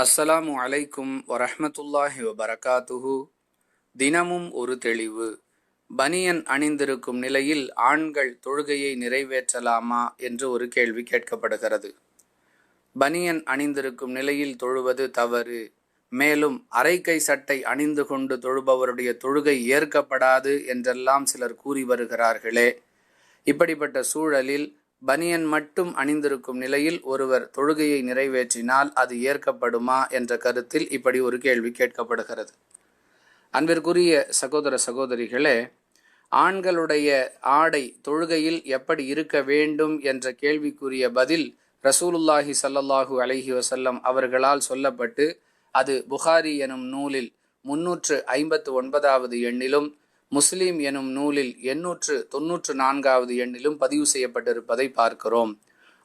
அஸ்ஸலாமு அலைக்கும் வரஹ்மத்துல்லாஹி வபரகாத்துஹு. தினமும் ஒரு தெளிவு. பனியன் அணிந்திருக்கும் நிலையில் ஆண்கள் தொழுகையை நிறைவேற்றலாமா என்று ஒரு கேள்வி கேட்கப்படுகிறது. பனியன் அணிந்திருக்கும் நிலையில் தொழுவது தவறு. மேலும் அரைக்கை சட்டை அணிந்து கொண்டு தொழுபவருடைய தொழுகை ஏற்கப்படாது என்றெல்லாம் சிலர் கூறி வருகிறார்களே. இப்படிப்பட்ட சூழலில் பனியன் மட்டும் அணிந்திருக்கும் நிலையில் ஒருவர் தொழுகையை நிறைவேற்றினால் அது ஏற்கப்படுமா என்ற கருத்தில் இப்படி ஒரு கேள்வி கேட்கப்படுகிறது. அன்பிற்குரிய சகோதர சகோதரிகளே ஆண்களுடைய ஆடை தொழுகையில் எப்படி இருக்க வேண்டும் என்ற கேள்விக்குரிய பதில் ரசூலுல்லாஹி ஸல்லல்லாஹு அலஹி வசல்லம் அவர்களால் சொல்லப்பட்டு அது புகாரி எனும் நூலில் முன்னூற்று ஐம்பத்து ஒன்பதாவது எண்ணிலும் முஸ்லீம் எனும் நூலில் எண்ணூற்று தொன்னூற்று நான்காவது எண்ணிலும் பதிவு செய்யப்பட்டிருப்பதை பார்க்கிறோம்.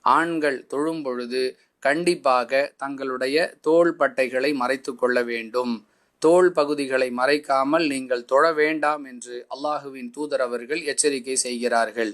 ஆண்கள் தொழும் பொழுது கண்டிப்பாக தங்களுடைய தோள் பட்டைகளை மறைத்து கொள்ள வேண்டும். தோல் பகுதிகளை மறைக்காமல் நீங்கள் தொழ வேண்டாம் என்று அல்லாஹுவின் தூதர் அவர்கள் எச்சரிக்கை செய்கிறார்கள்.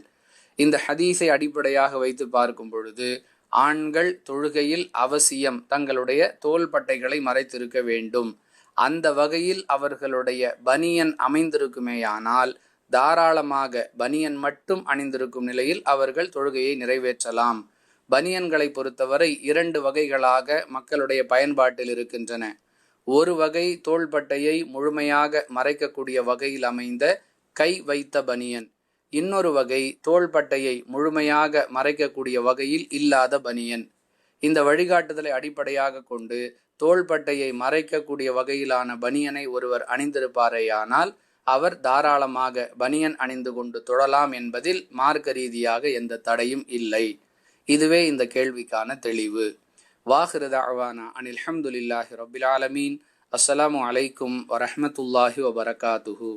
இந்த ஹதீஸை அடிப்படையாக வைத்து பார்க்கும் பொழுது ஆண்கள் தொழுகையில் அவசியம் தங்களுடைய தோல் பட்டைகளை மறைத்திருக்க வேண்டும். அந்த வகையில் அவர்களுடைய பனியன் அமைந்திருக்குமேயானால் தாராளமாக பனியன் மட்டும் அணிந்திருக்கும் நிலையில் அவர்கள் தொழுகையை நிறைவேற்றலாம். பனியன்களை பொறுத்தவரை இரண்டு வகைகளாக மக்களுடைய பயன்பாட்டில் இருக்கின்றன. ஒரு வகை தோள்பட்டையை முழுமையாக மறைக்கக்கூடிய வகையில் அமைந்த கை வைத்த பனியன். இன்னொரு வகை தோள்பட்டையை முழுமையாக மறைக்கக்கூடிய வகையில் இல்லாத பனியன். இந்த வழிகாட்டுதலை அடிப்படையாக கொண்டு தோள்பட்டையை மறைக்கக்கூடிய வகையிலான பனியனை ஒருவர் அணிந்திருப்பாரேயானால் அவர் தாராளமாக பனியன் அணிந்து கொண்டு தொழலாம் என்பதில் மார்க்க ரீதியாக எந்த தடையும் இல்லை. இதுவே இந்த கேள்விக்கான தெளிவு. வாஹிருத அவானா அனில் அஹமதுல்லாஹி ரபில் ஆலமீன். அஸ்ஸலாமு அலைக்கும் வரமத்துல்லாஹி வபரகாத்துஹூ.